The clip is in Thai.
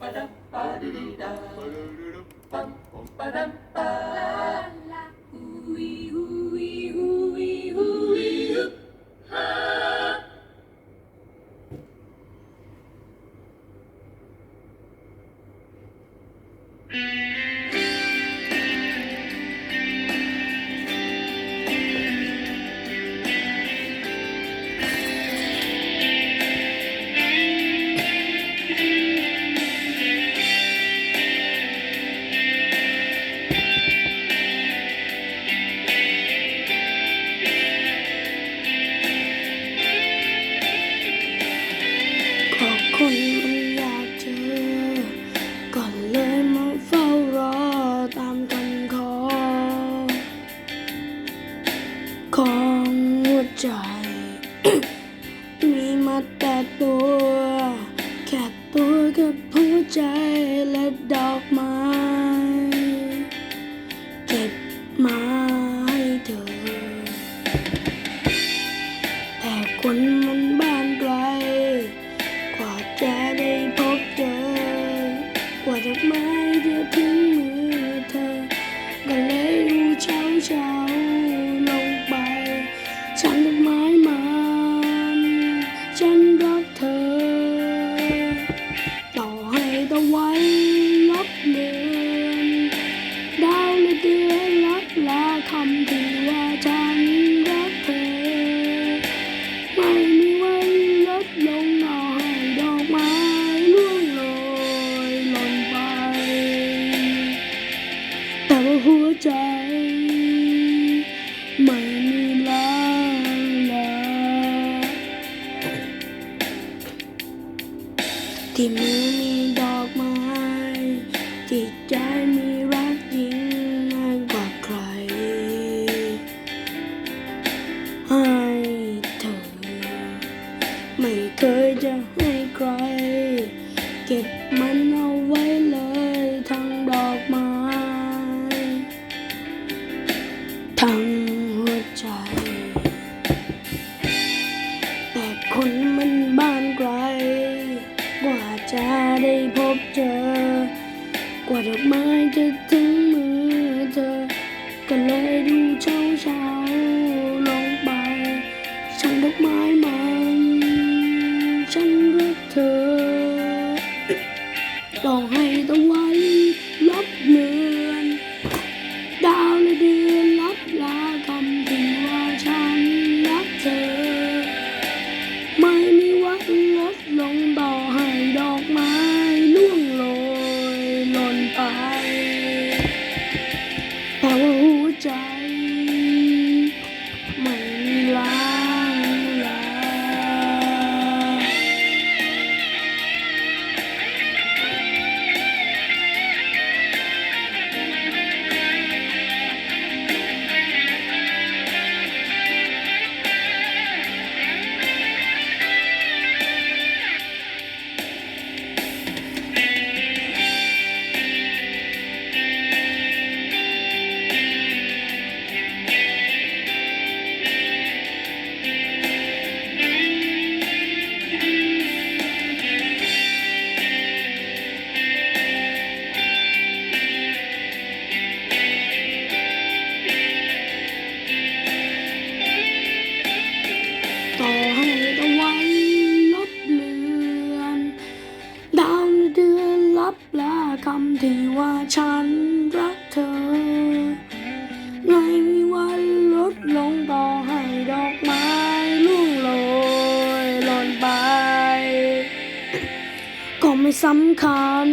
ก็ ตัว แค่ตัวกับหัวใจและดอกไม้ เดือนรับลาคำที่ว่าฉันรักเธอ ไม่มีวันลดลงหน่อยดอกไม้ร่วงโรยหล่นไป แต่ว่าหัวใจ ไม่มีล้างลาที่มือมีดอกไม้จิตใจมี ไม่เคยจะให้ใคร เก็บมันเอาไว้เลยทั้งดอกไม้ ทั้งหัวใจ แต่คนมันบ้านไกล กว่าจะได้พบเจอ กว่าดอกไม้จะถึงมือเธอ ก็เลยดูเช้าเช้า ไม่สำคัญ